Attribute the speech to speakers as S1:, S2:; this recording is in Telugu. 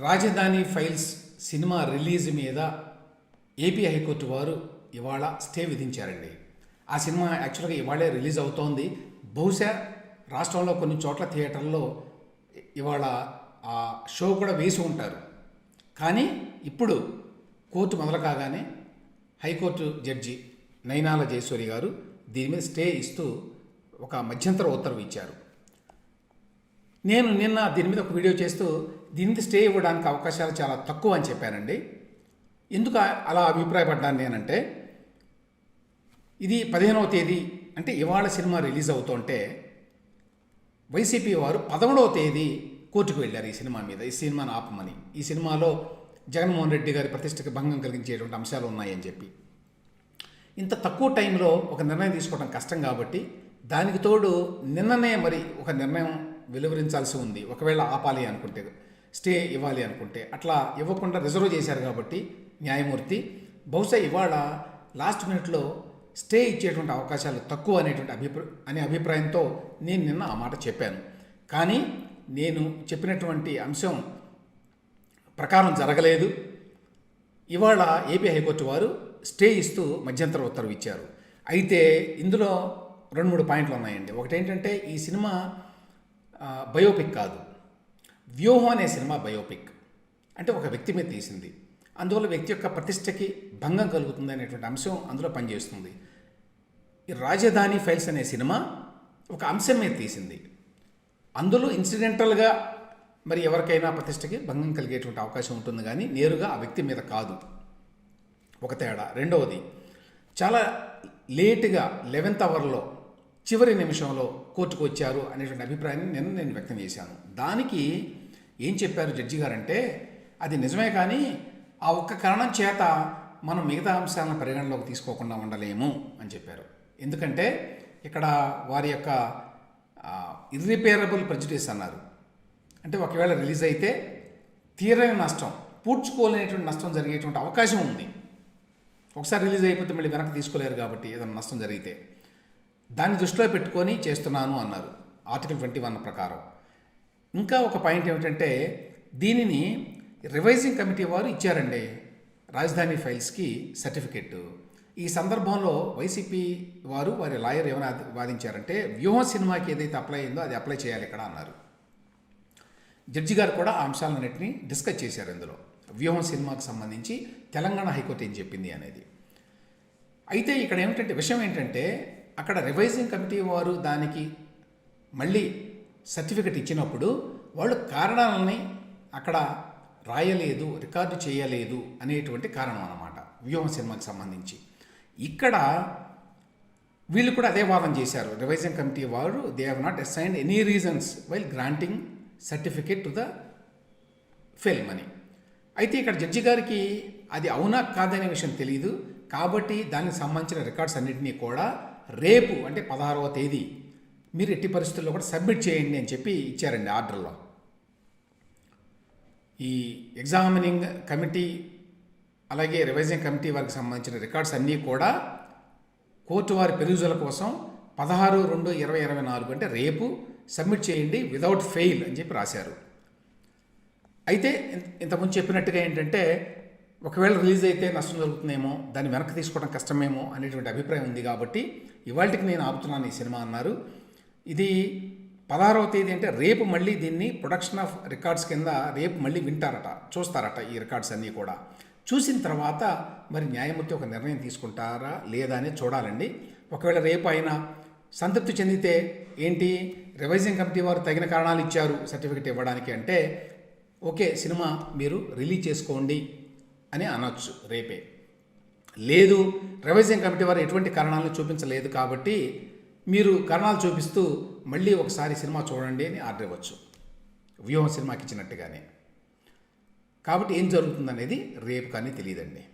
S1: రాజధాని ఫైల్స్ సినిమా రిలీజ్ మీద ఏపీ హైకోర్టు వారు ఇవాళ స్టే విధించారండి. ఆ సినిమా యాక్చువల్గా ఇవాళే రిలీజ్ అవుతోంది. బహుశా రాష్ట్రంలో కొన్ని చోట్ల థియేటర్లో ఇవాళ ఆ షో కూడా వేసి ఉంటారు. కానీ ఇప్పుడు కోర్టు మొదలు కాగానే హైకోర్టు జడ్జి నైనాల జయసూరి గారు దీని మీద స్టే ఇస్తూ ఒక మధ్యంతర ఉత్తర్వు ఇచ్చారు. నేను నిన్న దీని మీద ఒక వీడియో చేస్తూ దీని మీద స్టే ఇవ్వడానికి అవకాశాలు చాలా తక్కువ అని చెప్పానండి. ఎందుకు అలా అభిప్రాయపడ్డాను నేనంటే ఇది పదిహేనవ తేదీ అంటే ఇవాళ సినిమా రిలీజ్ అవుతుంటే వైసీపీ వారు పదమూడవ తేదీ కోర్టుకు వెళ్ళారు ఈ సినిమా మీద ఈ సినిమాను ఆపమని. ఈ సినిమాలో జగన్మోహన్ రెడ్డి గారి ప్రతిష్టకి భంగం కలిగించేటువంటి అంశాలు ఉన్నాయని చెప్పి. ఇంత తక్కువ టైంలో ఒక నిర్ణయం తీసుకోవడం కష్టం కాబట్టి దానికి తోడు నిన్ననే మరి ఒక నిర్ణయం వెలువరించాల్సి ఉంది. ఒకవేళ ఆపాలి అనుకుంటే స్టే ఇవ్వాలి అనుకుంటే అట్లా ఇవ్వకుండా రిజర్వ్ చేశారు కాబట్టి న్యాయమూర్తి బహుశా ఇవాళ లాస్ట్ మినిట్లో స్టే ఇచ్చేటువంటి అవకాశాలు తక్కువ అనేటువంటి అభిప్రాయ అనే అభిప్రాయంతో నేను నిన్న ఆ మాట చెప్పాను. కానీ నేను చెప్పినటువంటి అంశం ప్రకారం జరగలేదు. ఇవాళ ఏపీ హైకోర్టు వారు స్టే ఇస్తూ మధ్యంతర ఉత్తర్వు ఇచ్చారు. అయితే ఇందులో రెండు మూడు పాయింట్లు ఉన్నాయండి. ఒకటి ఏంటంటే ఈ సినిమా బయోపిక్ కాదు. వ్యూహం అనే సినిమా బయోపిక్. అంటే ఒక వ్యక్తి మీద తీసింది. అందువల్ల వ్యక్తి యొక్క ప్రతిష్టకి భంగం కలుగుతుంది అనేటువంటి అంశం అందులో పనిచేస్తుంది. ఈ రాజధాని ఫైల్స్ అనే సినిమా ఒక అంశం మీద తీసింది. అందులో ఇన్సిడెంటల్గా మరి ఎవరికైనా ప్రతిష్టకి భంగం కలిగేటువంటి అవకాశం ఉంటుంది కానీ నేరుగా ఆ వ్యక్తి మీద కాదు. ఒక తేడా. రెండవది చాలా లేటుగా లెవెన్త్ అవర్లో చివరి నిమిషంలో కోర్టుకు వచ్చారు అనేటువంటి అభిప్రాయాన్ని నిన్న నేను వ్యక్తం చేశాను. దానికి ఏం చెప్పారు జడ్జి గారంటే అది నిజమే కానీ ఆ ఒక్క కారణం చేత మనం మిగతా అంశాలను పరిగణలోకి తీసుకోకుండా ఉండలేము అని చెప్పారు. ఎందుకంటే ఇక్కడ వారి యొక్క ఇర్రిపేరబుల్ ప్రెజుడిస్ అన్నారు. అంటే ఒకవేళ రిలీజ్ అయితే తీరని నష్టం పూడ్చుకోలేనటువంటి నష్టం జరిగేటువంటి అవకాశం ఉంది. ఒకసారి రిలీజ్ అయిపోతే మళ్ళీ వెనక్కి తీసుకోలేరు కాబట్టి ఏదైనా నష్టం జరిగితే. దాన్ని దృష్టిలో పెట్టుకొని చేస్తున్నాను అన్నారు. ఆర్టికల్ ట్వంటీ వన్ ప్రకారం. ఇంకా ఒక పాయింట్ ఏమిటంటే దీనిని రివైజింగ్ కమిటీ వారు ఇచ్చారండి. రాజధాని ఫైల్స్కి సర్టిఫికెట్ ఈ సందర్భంలో వైసీపీ వారు వారి లాయర్ ఏమైనా వాదించారంటే వ్యూహం సినిమాకి ఏదైతే అప్లై అయిందో అది అప్లై చేయాలి ఇక్కడ అన్నారు. జడ్జి గారు కూడా ఆ అంశాలన్నింటినీ డిస్కస్ చేశారు ఇందులో. వ్యూహం సినిమాకు సంబంధించి తెలంగాణ హైకోర్టు ఏం చెప్పింది అనేది. అయితే ఇక్కడ ఏమిటంటే విషయం ఏంటంటే అక్కడ రివైజింగ్ కమిటీ వారు దానికి మళ్ళీ సర్టిఫికెట్ ఇచ్చినప్పుడు వాళ్ళు కారణాలని అక్కడ రాయలేదు రికార్డు చేయలేదు అనేటువంటి కారణం అన్నమాట వ్యూహం సినిమాకి సంబంధించి. ఇక్కడ వీళ్ళు కూడా అదే వాదన చేశారు. రివైజింగ్ కమిటీ వారు they have not assigned any reasons while granting certificate to the film అని. అయితే ఇక్కడ జడ్జి గారికి అది అవునా కాదనే విషయం తెలియదు కాబట్టి దానికి సంబంధించిన రికార్డ్స్ అన్నింటినీ కూడా రేపు అంటే పదహారవ తేదీ మీరు ఎట్టి పరిస్థితుల్లో కూడా సబ్మిట్ చేయండి అని చెప్పి ఇచ్చారండి ఆర్డర్లో. ఈ ఎగ్జామినింగ్ కమిటీ అలాగే రివైజింగ్ కమిటీ వారికి సంబంధించిన రికార్డ్స్ అన్నీ కూడా కోర్టు వారి పెరుగుదల కోసం పదహారు రెండు ఇరవై ఇరవై నాలుగు అంటే రేపు సబ్మిట్ చేయండి వితౌట్ ఫెయిల్ అని చెప్పి రాశారు. అయితే ఇంతకుముందు చెప్పినట్టుగా ఏంటంటే ఒకవేళ రిలీజ్ అయితే నష్టం జరుగుతుందేమో దాన్ని వెనక్కి తీసుకోవడం కష్టమేమో అనేటువంటి అభిప్రాయం ఉంది కాబట్టి ఇవాళకి నేను ఆపుతున్నాను ఈ సినిమా అన్నారు. ఇది పదహారవ తేదీ అంటే రేపు మళ్ళీ దీన్ని ప్రొడక్షన్ ఆఫ్ రికార్డ్స్ కింద రేపు మళ్ళీ వింటారట చూస్తారట ఈ రికార్డ్స్ అన్నీ కూడా. చూసిన తర్వాత మరి న్యాయమూర్తి ఒక నిర్ణయం తీసుకుంటారా లేదా అనేది చూడాలండి. ఒకవేళ రేపు అయినా సంతృప్తి చెందితే ఏంటి? రివైజింగ్ కమిటీ వారు తగిన కారణాలు ఇచ్చారు సర్టిఫికెట్ ఇవ్వడానికి అంటే ఓకే సినిమా మీరు రిలీజ్ చేసుకోండి అని అనొచ్చు రేపే. లేదు రివైజింగ్ కమిటీ వారు ఎటువంటి కారణాలను చూపించలేదు కాబట్టి మీరు కారణాలు చూపిస్తూ మళ్ళీ ఒకసారి సినిమా చూడండి అని ఆర్డర్ ఇవ్వచ్చు. వ్యూహం సినిమాకి ఇచ్చినట్టుగానే. కాబట్టి ఏం జరుగుతుందనేది రేపు కానీ తెలియదండి.